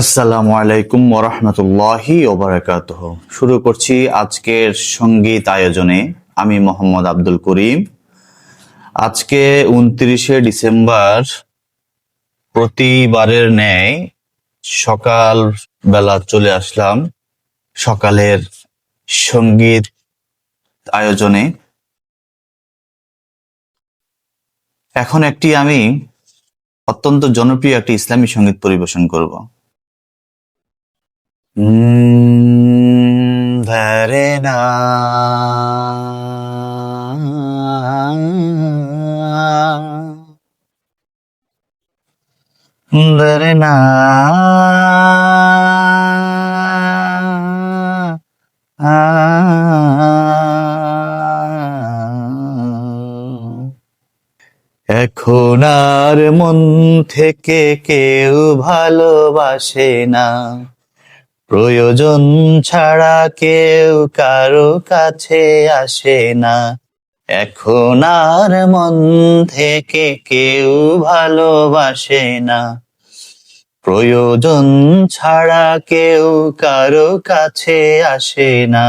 আসসালামু আলাইকুম ওরহমতুল্লাহি ওবরাকাত শুরু করছি আজকের সংগীত আয়োজনে। আমি মোহাম্মদ আব্দুল করিম। আজকে উনত্রিশে ডিসেম্বর প্রতিবারের ন্যায় সকাল বেলা চলে আসলাম সকালের সংগীত আয়োজনে। এখন একটি আমি অত্যন্ত জনপ্রিয় একটি ইসলামী সংগীত পরিবেশন করব। ধারে না ধারে না এখন আর মন থেকে কেউ ভালোবাসে না। প্রয়োজন ছাড়া কেউ কারও কাছে আসে না। এখন আর মন থেকে কেউ ভালোবাসে না। প্রয়োজন ছাড়া কেউ কারও কাছে আসে না।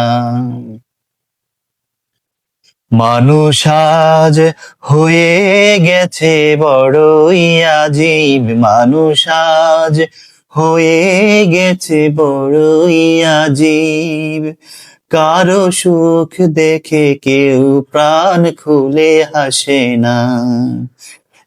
মানুষ আজ হয়ে গেছে, বড়ই আজীব। মানুষ আজ হয়ে গেছে বড়ই আজীব। কারও সুখ দেখে কেউ প্রাণ খুলে হাসে না।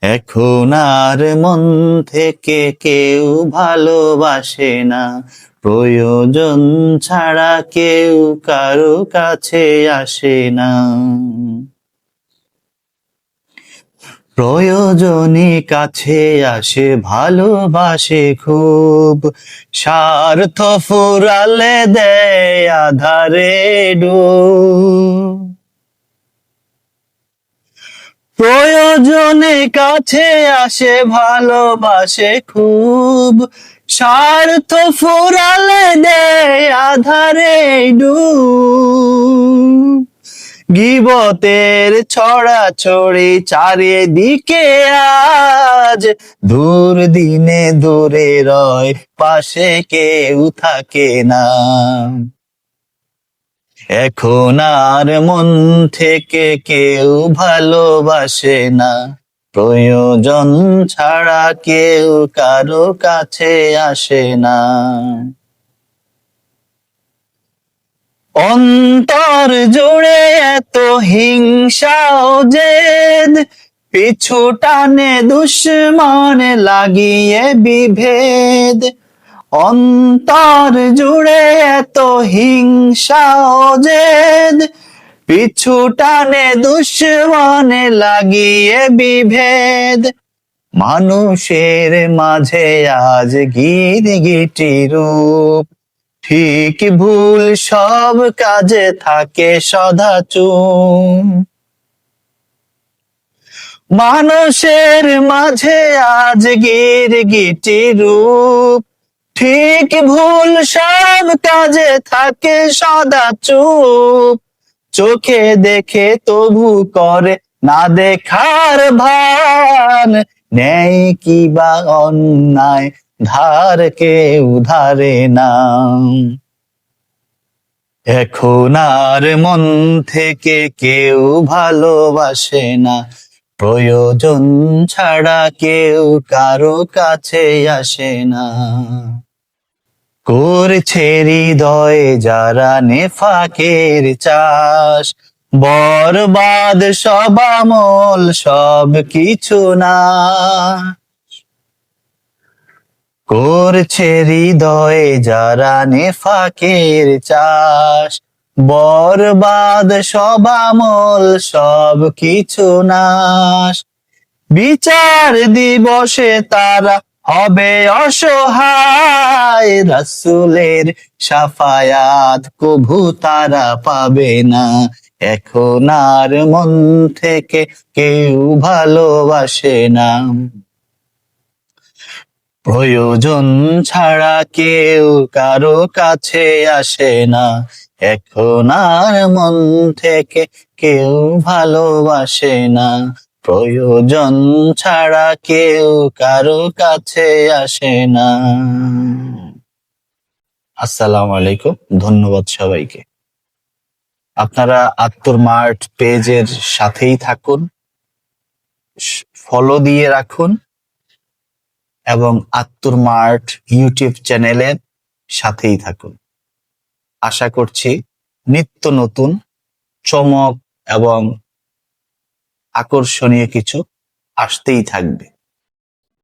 এখন আর মন থেকে কেউ ভালোবাসে না। প্রয়োজন ছাড়া কেউ কারও কাছে আসে না। প্রয়োজনে কাছে আসে, ভালোবাসে খুব। স্বার্থ ফুরালে দেয় আধারে ডুব। প্রয়োজনে কাছে আসে, ভালোবাসে খুব। স্বার্থ ফুরালে দেয় আধারে ডুব। গিবতের ছড়া ছড়ি চারিদিকে আজ। দূর দিনে দূরে রয়, পাশে কেউ থাকে না। এখন আর মন থেকে কেউ ভালোবাসে না। প্রয়োজন ছাড়া কেউ কারও কাছে আসে না। অন্তর জুড়ে এত হিংসা জেদ, পিছু টানে দুশ্মন লাগিয়ে বিভেদ। অন্তর জুড়ে এত হিংসা ও জেদ, পিছু টানে দুশ্মন লাগিয়ে বিভেদ। মানুষের মাঝে আজ গীত গিটি রূপ ঠিক ভুল সব কাজে থাকে সদা চুপ মানুষের মাঝে আজ গির গিটি রূপ। ঠিক ভুল সব কাজে থাকে সদা চুপ। চোখে দেখে তবু করে না দেখার ভান। নেই কি বা অন্যায় ধার কেউ ধারে না। এখন আর মন থেকে কেউ ভালোবাসে না। প্রয়োজন ছাড়া কেউ কারও কাছে আসে না। করছে হৃদয়ে যারা নেফাকের চাষ। বরবাদ সব আমল, সব কিছু না। করছে হৃদয়ে যারা নেফাকের চাষ। বরবাদ সব আমল, সব কিছু নাশ। বিচার দিবসে তারা হবে অসহায়। রাসুলের সাফায়াত কভু তারা পাবে না। এখন আর মন থেকে কেউ ভালোবাসে না। প্রয়োজন ছাড়া কেউ কারও কাছে আসে না। এখন আর মন থেকে কেউ ভালোবাসে না। প্রয়োজন ছাড়া কেউ কারও কাছে আসে না। আসসালামু আলাইকুম, ধন্যবাদ সবাইকে। আপনারা আত্মর মার্ট পেজের সাথেই থাকুন, ফলো দিয়ে রাখুন। এবং আত্মুর মার্ট ইউটিউব চ্যানেলের সাথেই থাকুন। আশা করছি নিত্য নতুন, চমক এবং আকর্ষণীয় কিছু আসতেই থাকবে।